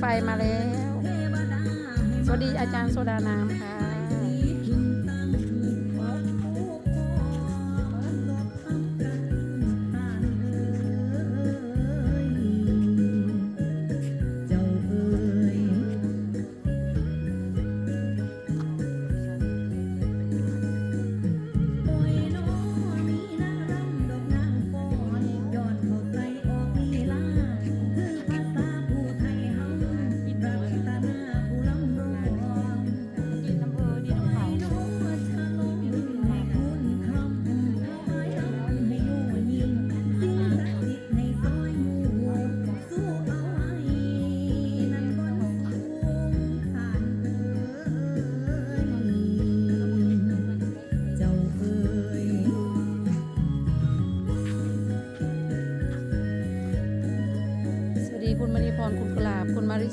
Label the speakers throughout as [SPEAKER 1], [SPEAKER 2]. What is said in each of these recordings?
[SPEAKER 1] ไฟมาแล้ว สวัสดีอาจารย์โซดาน้ำค่ะ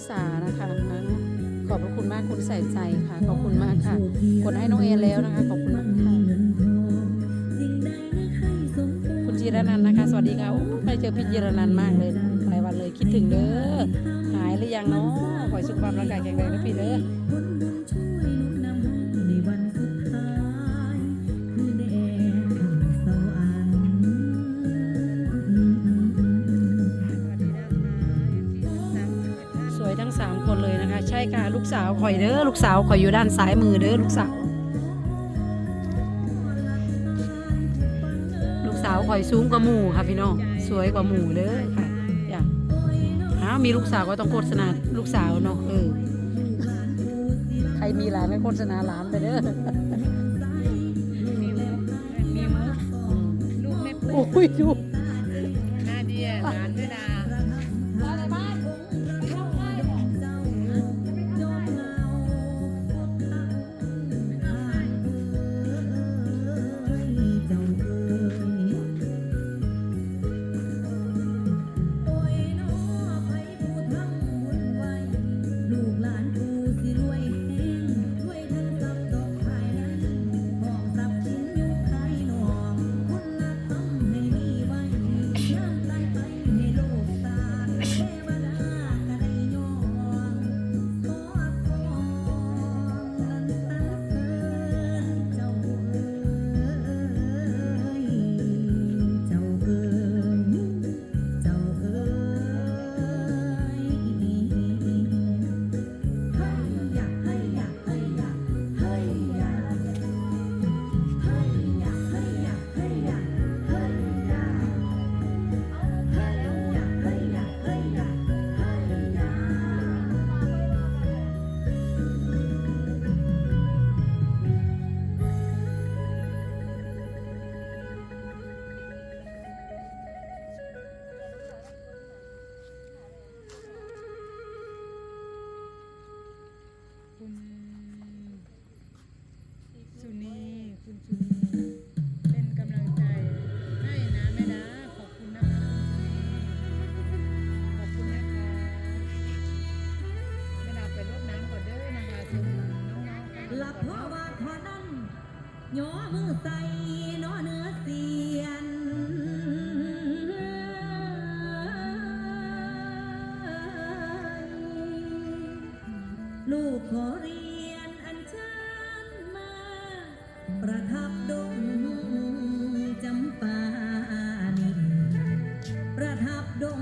[SPEAKER 2] ษานะคะ
[SPEAKER 1] ขอบพระคุณมากคุณใส่ใจค่ะ ขอบคุณมากค่ะกดให้น้องเอแล้วนะคะ ขอบคุณมากค่ะ คุณจีรนันท์นะคะ สวัสดีค่ะไม่เจอพี่จีรนันท์มากเลยหลายวันเลยคิดถึงเด้อหายหรือยังเนาะขอให้สุขภาพร่างกายแข็งแรงนะพี่เด้อ
[SPEAKER 2] คะ
[SPEAKER 1] ใช่ค่ะ ลูกสาวข่อยเด้อลูกสาวข่อยอยู่ด้านซ้ายมือเด้อลูกสาว ลูกสาวข่อยสูงกว่าหมู่ค่ะพี่น้องสวยกว่าหมู่เลยค่ะอย่าอ้าวมีลูกสาวก็ต้องโฆษณาลูกสาวเนาะเออใครมีหลานก็โฆษณาหลานไปเด้อ
[SPEAKER 3] มีมุกมีมุกลูกแม่ปุ๊
[SPEAKER 1] โอ้ยดู
[SPEAKER 3] นาเดียหลานแม่ดา
[SPEAKER 2] ขอเรีย
[SPEAKER 3] นอันชันมา ประ
[SPEAKER 2] ทับดงจำปานิประทับดง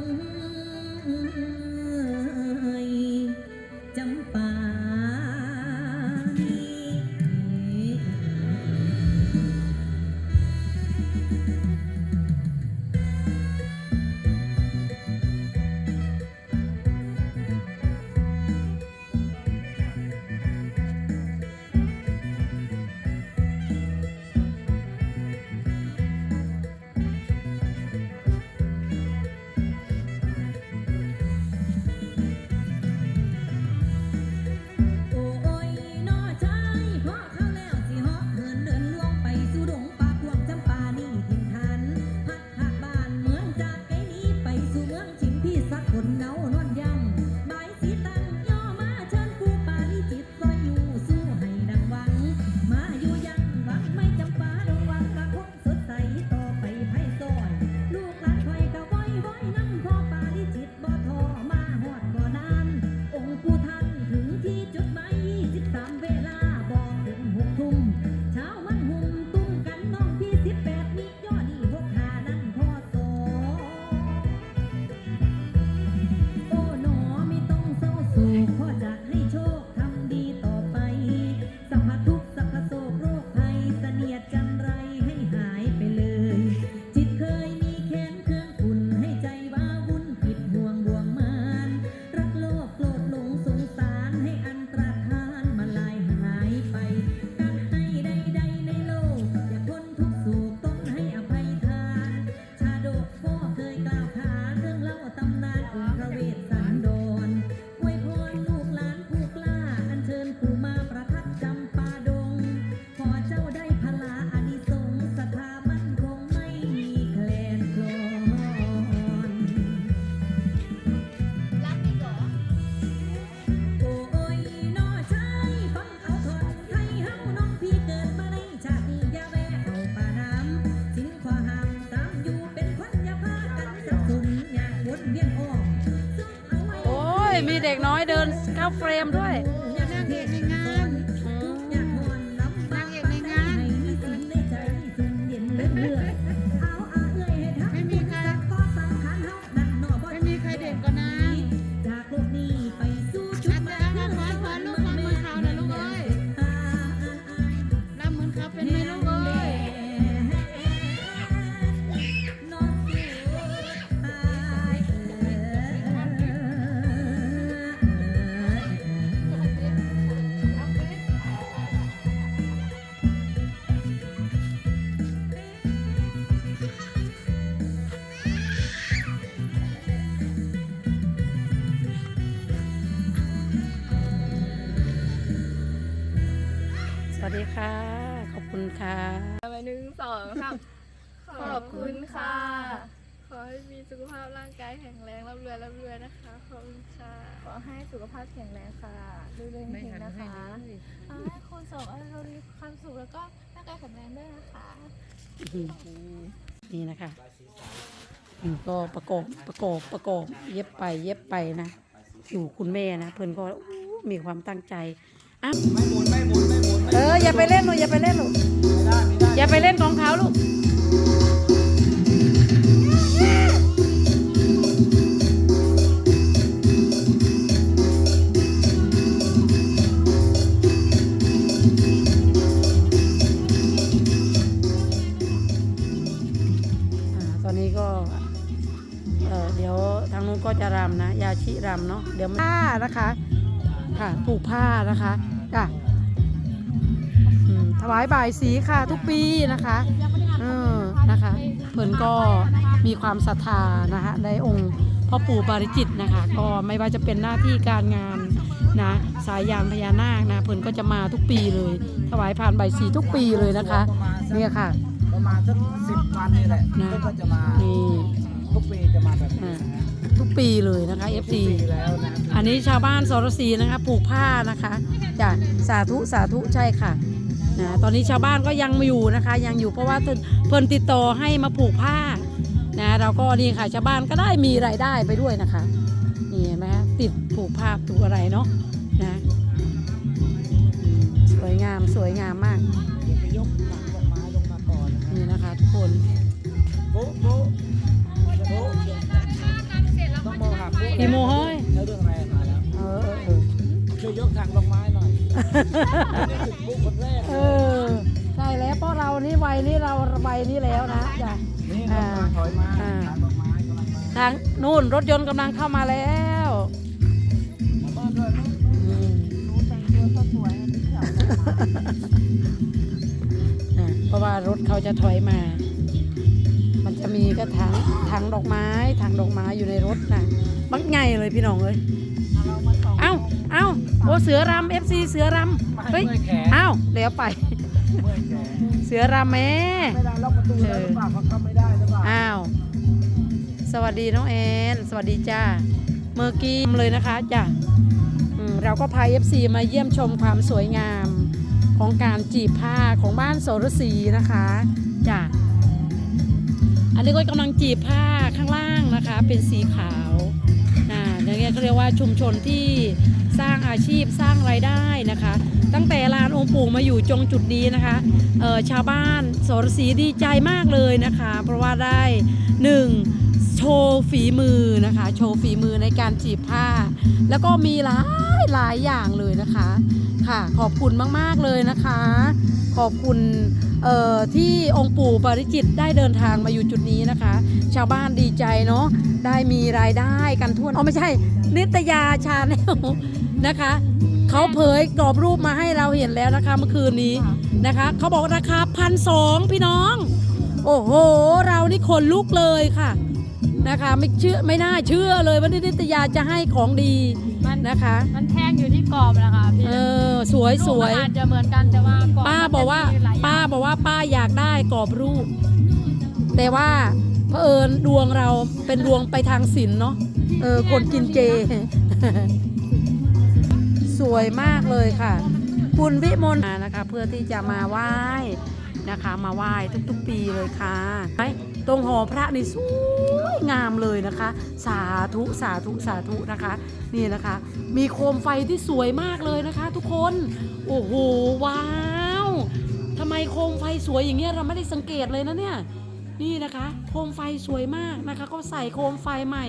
[SPEAKER 2] มีเด็กน้อยเดินเข้าเฟ
[SPEAKER 1] รมด้วย
[SPEAKER 4] หนึ่งสองสามขอบคุณค่ะ ขอให้มีสุขภาพร่างกายแข็งแรงร่ำรวยร่ำรวยนะคะ ขอบคุณค่ะ ขอให้สุขภาพแข็งแรงค่ะดูเรื่องเพลงนะคะขอให้คุณสมอารมณ์มีความสุขแล้วก็ร่างกายแข็งแรงด้วยนะคะ
[SPEAKER 1] นี่นะคะอืมก็ประกอบประกอบประกอบเย็บไปเย็บไปนะ อยู่คุณแม่นะเพื่อนก็อู้มีความตั้งใจอ้าว
[SPEAKER 5] ไม่หมุนไม่หมุนไม่หมุนไม่
[SPEAKER 1] เอออย่าไปเล่นลูกอย่าไปเล่นลูก
[SPEAKER 5] ได้ไม่ได้
[SPEAKER 1] อย่าไปเล่นของเขาลูกอ่าตอนนี้ก็เอ่อเดี๋ยวทางนู้นก็จะรำนะ ยาชิรำเนาะ เดี๋ยวผ้านะคะ ค่ะผูกผ้านะคะจ้ะอืมถ วายบ่ายสีค่ะทุกปีนะคะเออนะคะเพิ่นก็มีความศรัทธานะคะในองค์พ่อปู่ปาริจิตนะคะ ก็ไม่ว่าจะเป็นหน้าที่การงานนะสายยานพญานาคนะเพิ่นก็จะมาทุกปีเลย ถวายผ่านใบายสีทุกปีเลยนะคะ
[SPEAKER 5] ประมาณสัก
[SPEAKER 1] เนี่ยค่ะ
[SPEAKER 5] ประมาณสักสิบวันนี่แหละ
[SPEAKER 1] นะ
[SPEAKER 5] ก็จะมา
[SPEAKER 1] นี่
[SPEAKER 5] ทุกปีจะมาแบบนี้
[SPEAKER 1] อ่า
[SPEAKER 5] นะ
[SPEAKER 1] ทุกปีเลยนะคะ FC
[SPEAKER 5] ปีแล้วนะ
[SPEAKER 1] อันนี้ชาวบ้านสรศรีนะคะปลูกผ้านะคะจ้ะสาธุสาธุใช่ค่ะ นะตอนนี้ชาวบ้านก็ยังอยู่นะคะ ยังอยู่เพราะว่าเพิ่นติดต่อให้มาปลูกผ้านะเราก็นี่ค่ะชาวบ้านก็ได้มีรายได้ไปด้วยนะคะนี่เห็นไหมคะติดปลูกผ้าปลูกอะไรเนาะนะสวยงามสวยงามมาก
[SPEAKER 5] นี่นะ
[SPEAKER 1] คะทุกคน
[SPEAKER 5] ปุ๊บปุ๊บปุ๊บต้องบอกหาปุ๊บ
[SPEAKER 1] กี่โมงเฮ้ย
[SPEAKER 5] เรื่องอะไรมาแล้ว
[SPEAKER 1] เออเออเออ
[SPEAKER 5] ช่วยยกถังดอกไม้ หน่อยนี่จุดปุ๊บคนแรก
[SPEAKER 1] เออใช่แล้วเพราะเรานี่วัยนี้เราวัยนี้แล้วนะจ้ะ
[SPEAKER 5] นี่กำลังถอยมา
[SPEAKER 1] อ่า
[SPEAKER 5] ถังดอกไม้กำลังมา
[SPEAKER 1] ทางนู่นรถยนต์กำลังเข้ามาแล้ว
[SPEAKER 5] มาบ้านด้วยมั้ย
[SPEAKER 1] อืม
[SPEAKER 4] รู้แต่งตัวก็สวยนะพี่เขียว
[SPEAKER 1] นะเพราะว่ารถเขาจะถอยมา มันจะมีกระถางถังดอกไม้ถังดอกไม้อยู่ในรถนะบักใหญ่เลยพี่น้องเลย
[SPEAKER 4] เรามาสอง
[SPEAKER 1] เอ้า เอ้าโอ้เสือรำเอฟซีเสือรำเฮ้ย
[SPEAKER 5] เมื่อยแขน
[SPEAKER 1] เอ้าเดี๋ยวไป
[SPEAKER 5] เมื่อยแขน
[SPEAKER 1] เสือรำแม่
[SPEAKER 5] ไม่ได้ล็อกประตูแล้วหรือเปล่าเขาเข้าไม่ได้หรือเปล่า
[SPEAKER 1] อ้าวสวัสดีน้องแอนสวัสดีจ้าเมื่อกี้เลยนะคะจ้ะอืมเราก็พา FC มาเยี่ยมชมความสวยงามของการจีบผ้าของบ้านโสรศรีนะคะจ้ะอันนี้ก็กำลังจีบผ้าข้างล่างนะคะ เป็นสีขาวนะอย่าง เงี้ยเขาเรียกว่าชุมชนที่สร้างอาชีพสร้างรายได้นะคะ ตั้งแต่ลานองค์ปู่มาอยู่จงจุดนี้นะคะชาวบ้านสรศรีดีใจมากเลยนะคะ เพราะว่าได้หนึ่งโชว์ฝีมือนะคะ โชว์ฝีมือในการจีบผ้า แล้วก็มีหลายหลายอย่างเลยนะคะ ค่ะ ขอบคุณมากๆเลยนะคะ ขอบคุณที่องค์ปู่ปาริจิตได้เดินทางมาอยู่จุดนี้นะคะ ชาวบ้านดีใจเนาะได้มีรายได้กันทั่วอ๋อไม่ใช่ นิตยาชาแนลนะคะเขาเผยกรอบรูปมาให้เราเห็นแล้วนะคะเมื่อคืนนี้นะคะเขาบอกราคาพันสองพี่น้อง โอ้โห เรานี่ขนลุกเลยค่ะ นะคะไม่เชื่อไม่น่าเชื่อเลยว่านิตยาจะให้ของดี
[SPEAKER 3] มัน
[SPEAKER 1] นะคะ
[SPEAKER 3] มันแท่งอยู่ที่กรอบนะคะพี่
[SPEAKER 1] เออสวยสวย
[SPEAKER 3] รูปมันอาจจะเหมือนกันแต่ว่ากรอบ
[SPEAKER 1] ป้า
[SPEAKER 3] มันจะ
[SPEAKER 1] บอกว่า
[SPEAKER 3] มีหลยอย่ง
[SPEAKER 1] ป้าบอกว่าป้าอยากได้กรอบรูป แต่ว่าเผอิญดวงเราเป็นดวงไปทางศิลป์เนาะเออคนกินเจ สวยมากเลยค่ะ คุณวิมลมานะคะ เพื่อที่จะมาไหว้ นะคะ มาไหว้ทุกๆปีเลยค่ะตรงหอพระนี่สวยงามเลยนะคะ สาธุสาธุสาธุนะคะ นี่นะคะ มีโคมไฟที่สวยมากเลยนะคะ ทุกคนโอ้โหว้าวทำไมโคมไฟสวยอย่างเงี้ยเราไม่ได้สังเกตเลยนะเนี่ยนี่นะคะ โคมไฟสวยมากนะคะ ก็ใส่โคมไฟใหม่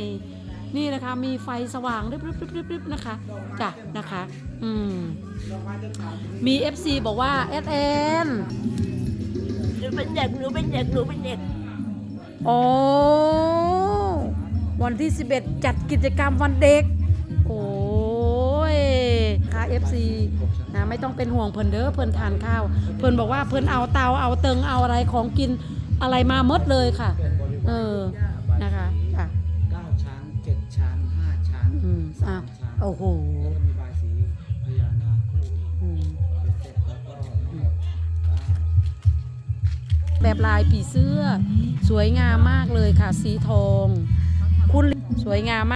[SPEAKER 1] นี่นะคะ มีไฟสว่างริบๆๆๆนะคะจ้ะนะคะ อืมมี FC บอกว่าเอสเอ็น
[SPEAKER 2] นูเป็นเด็กหนูเป็นเด็กหนูเป็นเด็ก
[SPEAKER 1] โอ้วันที่ 11 จัดกิจกรรมวันเด็ก โอ้ยค่ะ FC นะไม่ต้องเป็นห่วงเพิ่นเด้อเพิ่นทานข้าว เพิ่นบอกว่าเพิ่นเอาเตาเอาเติงเอาอะไรของกินอะไรมาหมดเลยค่ะ เออนะคะจ้ะ
[SPEAKER 5] เก้าชั้นเจ็ดชั้นห้าชั้น
[SPEAKER 1] อืม
[SPEAKER 5] สา
[SPEAKER 1] อะ
[SPEAKER 5] มชั้น
[SPEAKER 1] โอ้โห แบบลายผีเสื้อ สวยงามมากเลยค่ะ สีทอง คุณสวยงามมาก